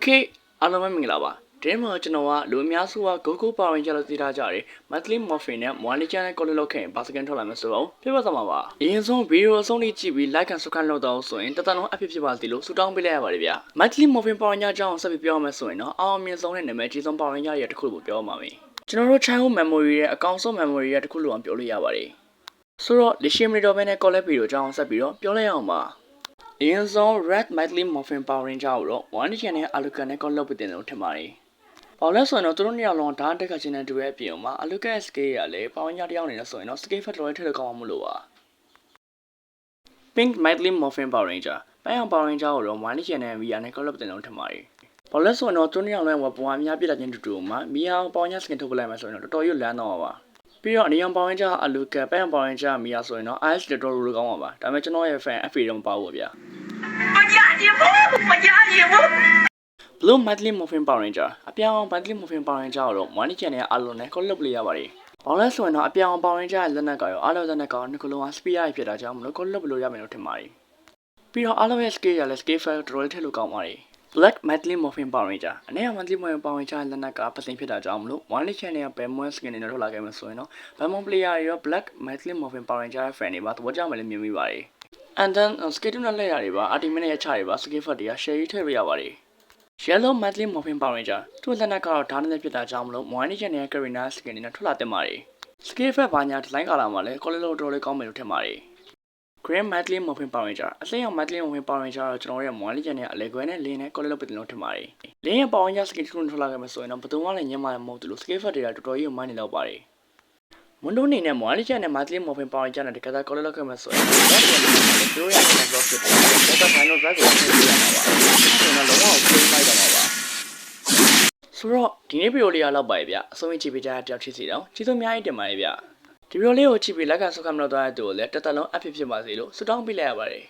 Okay အားလုံးပဲမင်္ဂလာပါဒီမှာကျွန်တော်ကလူအများစုက GoGo Power Ranger လို့သိထားကြတယ် Monthly Morphine နဲ့ One Legend နဲ့ Color လောက်ခဲ့ရင်ဘာစကန်ထွက်လာမဆိုတော့ပြပါစမှာပါအရင်ဆုံးဗီဒီယိုအဆုံးလေးကြည့်ပြီး like and subscribe လုပ်တော့ဆိုရင်တသက်လုံးအဖြစ်ဖြစ်ပါသေးလို့ဆုတောင်းပေးလိုက်ရပါတယ်ဗျ Monthly Morphine Power Ranger အကြောင်းဆက်ပြီးပြောရမယ်ဆိုရင်တော့အောင်မြင်ဆုံးတဲ့နာမည်ကြီးဆုံး Power Ranger ရဲ့တစ်ခုလို့ပြောမှာပဲကျွန်တော်တို့ childhood memory ရဲ့အကောင့်ဆုံး memory ရဲ့တစ်ခုလို့အောင်ပြောလို့ရပါတယ်ဆိုတော့လက်ရှိမီတော်ဘဲနဲ့ collect ဗီဒီယိုအကြောင်းဆက်ပြီးတော့ပြောလိုက်အောင်ပါ အရင်ဆုံး Red Mighty Morphin Power Ranger ကိုတော့ One Legend နဲ့ Alucard နဲ့ collect လုပ်ပြီးတင်လို့ထင်ပါတယ်။ဘာလို့လဲဆိုရင်တော့သူတို့နှစ်ယောက်လုံးဓာတ်တက်ခချင်းတဲ့တူရဲ့အပြင်မှာ Alucard ရဲ့ scale ရလေ Power Ranger တယောက်နေလဲဆိုရင်တော့ scale factor ထည့်လို့ကောင်းအောင်မလို့ပါ။ Pink Mighty Morphin Power Ranger ပန်းအောင် Power Ranger ကိုတော့ One Legend နဲ့ VR နဲ့ collect လုပ်တင်လို့ထင်ပါတယ်။ဘာလို့လဲဆိုရင်တော့သူတို့နှစ်ယောက်လုံးကပုံအများပြတဲ့ချင်းတူတူမှာ VR Power Ranger skin ထုတ်ပလိုက်မှဆိုရင်တော့တော်တော်ရွလန်းတော့ပါ ပြီးတော့အနေရောင်ပါဝင်ကြအလူကပန်ပါဝင်ကြမိရဆိုရင်တော့ IS တော်တော်လိုကောင်းပါပါဒါပေမဲ့ကျွန်တော်ရဲ့ fan FA တော့မပါဘူးဗျာမကြရင်ဘူးမကြရင်ဘူး Blue Monthly Muffin Power Ranger အပြောင်း Monthly Muffin Power Ranger ကိုတော့ Money Channel ရဲ့အလုံးနဲ့ collab လုပ်ရပါတယ်ောင်းလဲဆိုရင်တော့အပြောင်ပေါင်းရင်းကြတဲ့လက်နက်ကရောအားလုံးလက်နက်ကရောနှစ်ခုလုံးက spear ဖြစ်တာကြောင့်မလို့ကိုလွတ်ဘလို့ရမယ်လို့ထင်ပါတယ်ပြီးတော့အားလုံးရဲ့ scale ရလဲ scale factor တွေထည့်လို့ကောင်းပါတယ် Black Monthly Morphin Power Ranger အနေနဲ့ Monthly Morphin Power Ranger ရဲ့လက်နက်ကပသိမ်ဖြစ်တာကြောင့်မလို့ Money Channel ရဲ့ Bemon skin နဲ့ထုတ်လာခဲ့မှာဆိုရင်တော့ Bemon player တွေရော Black Monthly Morphin Power Ranger ရဲ့ fan တွေပါသဘောကျမယ်လို့မြင်မိပါတယ် and then uh, skate နဲ့လက်ရတွေပါ ultimate နဲ့ရချတွေပါ skill fat တွေက share ထည့်ပေးရပါတယ် Yellow Monthly Morphin Power Ranger သူ့လက်နက်ကတော့ဓာတ်နဲ့ဖြစ်တာကြောင့်မလို့ Moine Gen ရဲ့ Karina skin နဲ့ထွက်လာတင်ပါတယ်။ Skill fat ဘာညာဒီဇိုင်းကာလာမှာလည်း color တော်တော်လေးကောင်းမယ်လို့ထင်ပါတယ်။ Green Monthly Morphin Power Ranger အစိမ်းရောင် Monthly Morphin Power Ranger တော့ကျွန်တော်ရဲ့ Moine Gen ရဲ့အလဲခွဲနဲ့လင်းနဲ့ color လုပ်ပြီးလို့ထင်ပါတယ်။လင်းရဲ့ Power Ranger skin တစ်ခုထွက်လာခဲ့မှာဆိုရင်တော့ဘယ်သူမှလည်းညံ့မှာမဟုတ်ဘူးလို့ Skill fat တွေကတော်တော်ကြီးမိုင်းနေတော့ပါတယ်။မွန်ဒိုနေနဲ့ Moine Gen နဲ့ Monthly Morphin Power Ranger နဲ့တကယ်တော့ color လုပ်ခဲ့မှာဆိုရင်တော့တို့ရတဲ့ block ဖြစ်တယ်။ဒါက final drag ကိုထည့်ပြရမှာပါ။အဲ့တော့လုံးဝကို play လိုက်တော့မှာပါ။ဆိုတော့ဒီနေ့ဗီဒီယိုလေးကလောက်ပါရဲ့ဗျအဆုံးကြည့်ပေးကြတဲ့တယောက်ချစ်စီတော့ကျေးဇူးအများကြီးတင်ပါတယ်ဗျ ဒီဗီဒီယိုလေးကိုကြည့်ပြီးလက်ကဆုတ်ခမလို့သွားတဲ့သူကိုလည်းတက်တက်လုံးအဖြစ်ဖြစ်ပါစေလို့ဆုတောင်းပေးလိုက်ရပါတယ်